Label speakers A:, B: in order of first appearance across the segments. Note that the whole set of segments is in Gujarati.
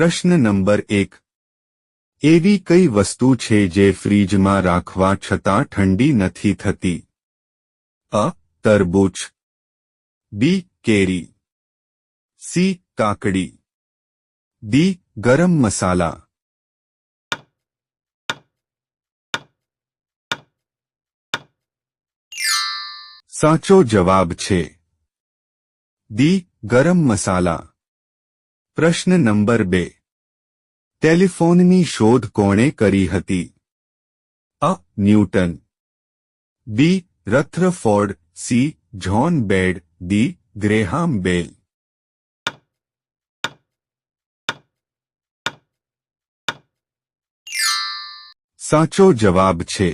A: प्रश्न नंबर एक एवं कई वस्तु छे जे फ्रीज में राखवा छता ठंडी नहीं थती अ तरबूच बी केरी सी काकड़ी डी गरम मसाला साचो जवाब छे दी गरम मसाला प्रश्न नंबर बे ટેલિફોનની શોધ કોણે કરી હતી અ Newton B Rutherford C John Baird D Graham Bell સાચો જવાબ છે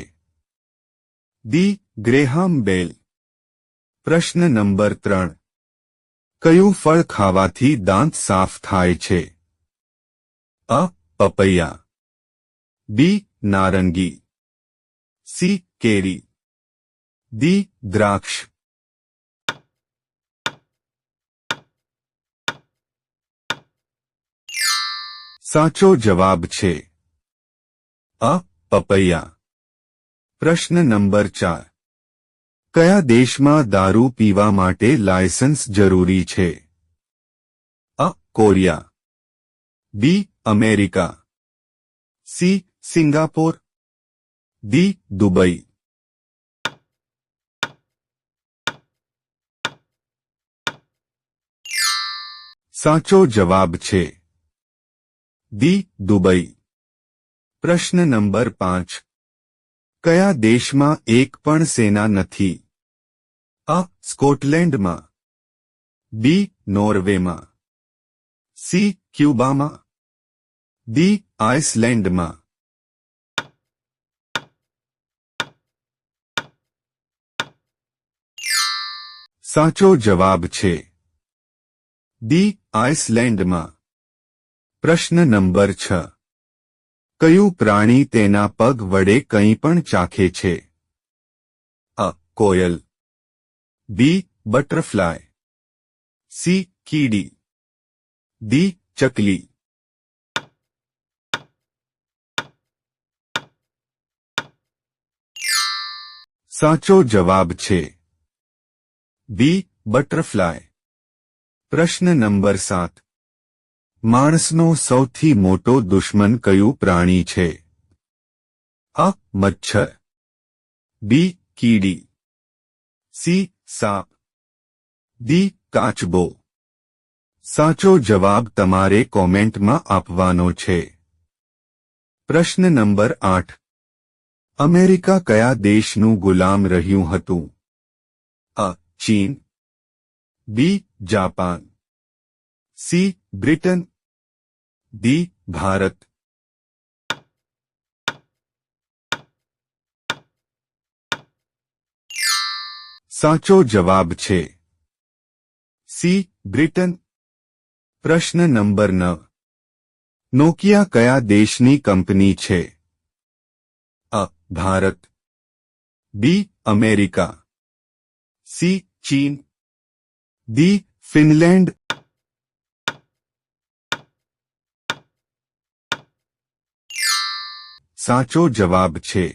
A: દી ગ્રેહામ બેલ પ્રશ્ન નંબર ત્રણ કયું ફળ ખાવાથી દાંત સાફ થાય છે अ पपैया बी नारंगी सी केरी दी द्राक्ष साचो जवाब छे अ पपैया प्रश्न नंबर चार क्या देश में दारू पीवा लाइसेंस जरूरी छे? अ Korea B America C Singapore D Dubai સાચો જવાબ છે દી દુબઈ પ્રશ્ન નંબર પાંચ કયા દેશમાં એક પણ સેના નથી આ સ્કોટલેન્ડમાં બી નોર્વેમાં સી ક્યુબામાં ડી આઇસલેન્ડમાં સાચો જવાબ છે ડી આઇસલેન્ડમાં પ્રશ્ન નંબર છ કયું પ્રાણી તેના પગ વડે કંઈ પણ ચાખે છે અ કોયલ બી બટરફ્લાય સી કીડી દી ચકલી સાચો જવાબ છે બી બટરફ્લાય પ્રશ્ન નંબર સાત માણસનો સૌથી મોટો દુશ્મન કયું પ્રાણી છે અ મચ્છર બી કીડી સી સાપ દી કાચબો સાચો જવાબ તમારે કોમેન્ટમાં આપવાનો છે પ્રશ્ન નંબર આઠ अमेरिका कया देश गुलाम रहू अ चीन B Japan C Britain D Bharat साचो जवाब छे सी ब्रिटन प्रश्न नंबर न नोकिया कया देशनी कंपनी छे ભારત બી અમેરિકા સી ચીન દી ફિનલેન્ડ સાચો જવાબ છે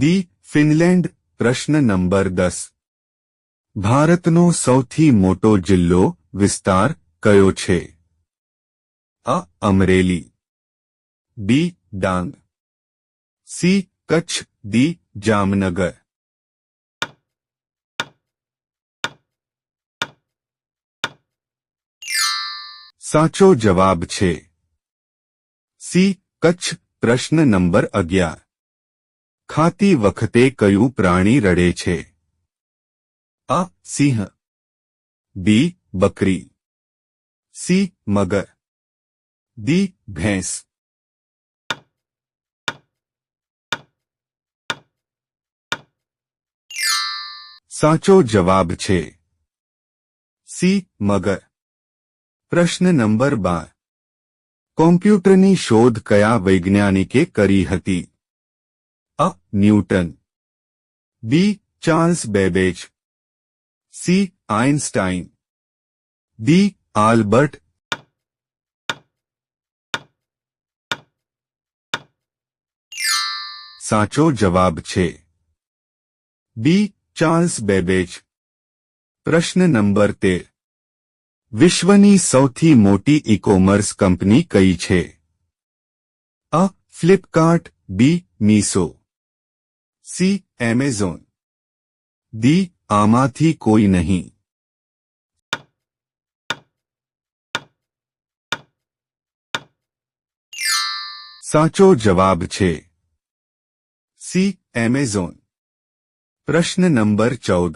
A: દી ફિનલેન્ડ પ્રશ્ન નંબર દસ ભારતનો સૌથી મોટો જિલ્લો વિસ્તાર કયો છે અ Amreli B Dang C Kutch D Jamnagar સાચો જવાબ છે સી કચ્છ પ્રશ્ન નંબર અગિયાર ખાતી વખતે કયું પ્રાણી રડે છે આ સિંહ બી બકરી સી મગર દી ભેંસ साचो जवाब छे सी मगर प्रश्न नंबर बार कॉम्प्यूटर की शोध कया वैज्ञानिके करी हती? अ Newton B Charles Babbage C Einstein D Albert साचो जवाब छे बी चार्ल्स बेबेज प्रश्न नंबर 13 विश्व की સૌથી મોટી ઈ-કોમર્સ કંપની કઈ છે અ Flipkart B Meesho C Amazon D આમાંથી કોઈ નહીં સાચો જવાબ છે સી એમેઝોન પ્રશ્ન નંબર ચૌદ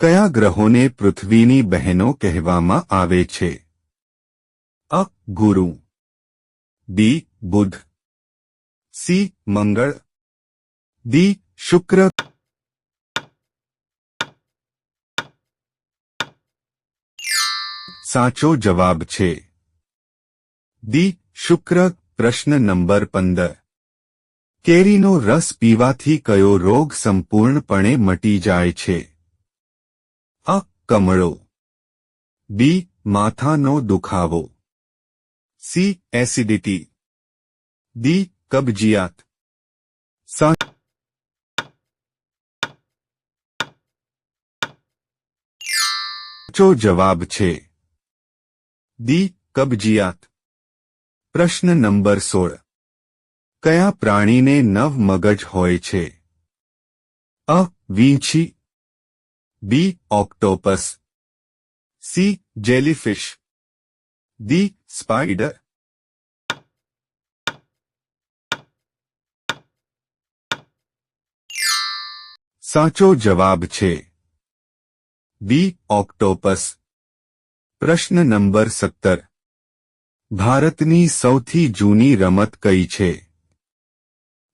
A: કયા ગ્રહોને પૃથ્વીની બહેનો કહેવામાં આવે છે અ ગુરુ બી બુધ સી મંગળ દી શુક્ર સાચો જવાબ છે દી શુક્ર પ્રશ્ન નંબર પંદર કેરીનો રસ પીવાથી કયો રોગ સંપૂર્ણપણે મટી જાય છે અ કમળો બી માથાનો દુખાવો સી એસિડિટી ડી કબજિયાત સા સાચો જવાબ છે દી કબજિયાત પ્રશ્ન નંબર સોળ કયા પ્રાણીને નવ મગજ હોય છે અ વીંછી B octopus C jellyfish D spider સાચો જવાબ છે બી ઓક્ટોપસ પ્રશ્ન નંબર સત્તર ભારતની સૌથી જૂની રમત કઈ છે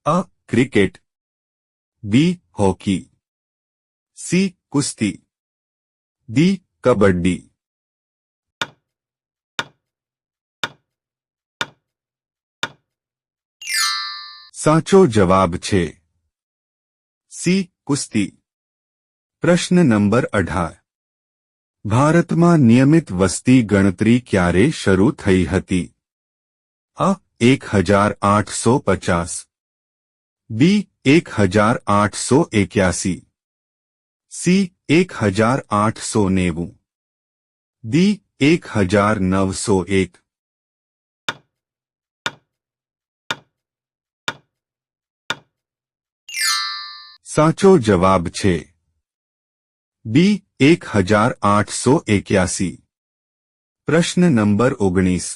A: अ क्रिकेट बी हॉकी सी कुश्ती डी कबड्डी साचो जवाब छे सी कुश्ती प्रश्न नंबर अठार भारत में नियमित वस्ती गणतरी क्य शुरू थी अ एक हजार आठ सौ पचास बी एक हजार आठ सौ इक्यासी सी एक हजार आठ सौ नेबू डी एक हजार नौ सौ एक साचो जवाब छे बी एक हजार आठ सौ इक्यासी प्रश्न नंबर ओगनीस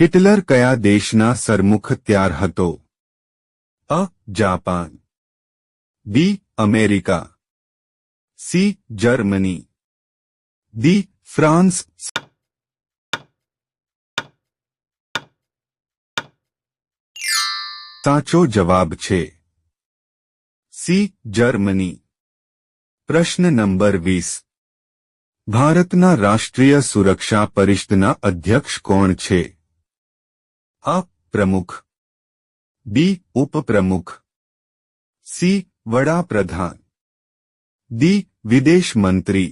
A: हिटलर कया देश सरमुख त्यार हतो? अ Japan B America C Germany D France साचो जवाब छे सी जर्मनी प्रश्न नंबर वीस भारत ना राष्ट्रीय सुरक्षा परिषद ना अध्यक्ष कोण छे? आ प्रमुख बी उप प्रमुख सी वड़ा प्रधान डी विदेश मंत्री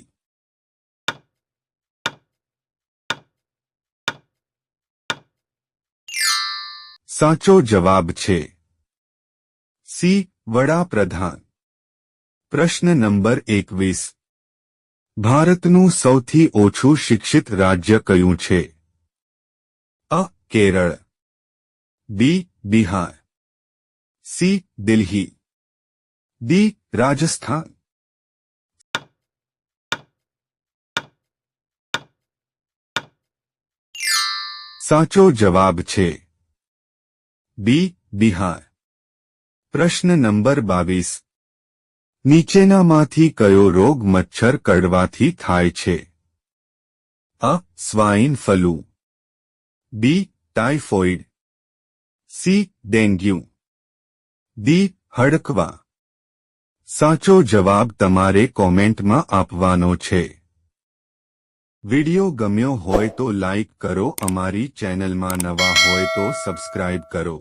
A: साचो जवाब छे सी वड़ा प्रधान प्रश्न नंबर एक भारत न सौथी ओछ शिक्षित राज्य क्यू अ Kerala B Bihar C Delhi D Rajasthan साचो जवाब छे बी बिहार प्रश्न नंबर बीस नीचेना माथी कयो रोग मच्छर कड़वा थी थाय छे अ swine flu B typhoid C dengue D હડકવા સાચો જવાબ તમારે કોમેન્ટમાં આપવાનો છે વિડીયો ગમ્યો હોય તો લાઇક કરો અમારી ચેનલમાં નવા હોય તો સબસ્ક્રાઇબ કરો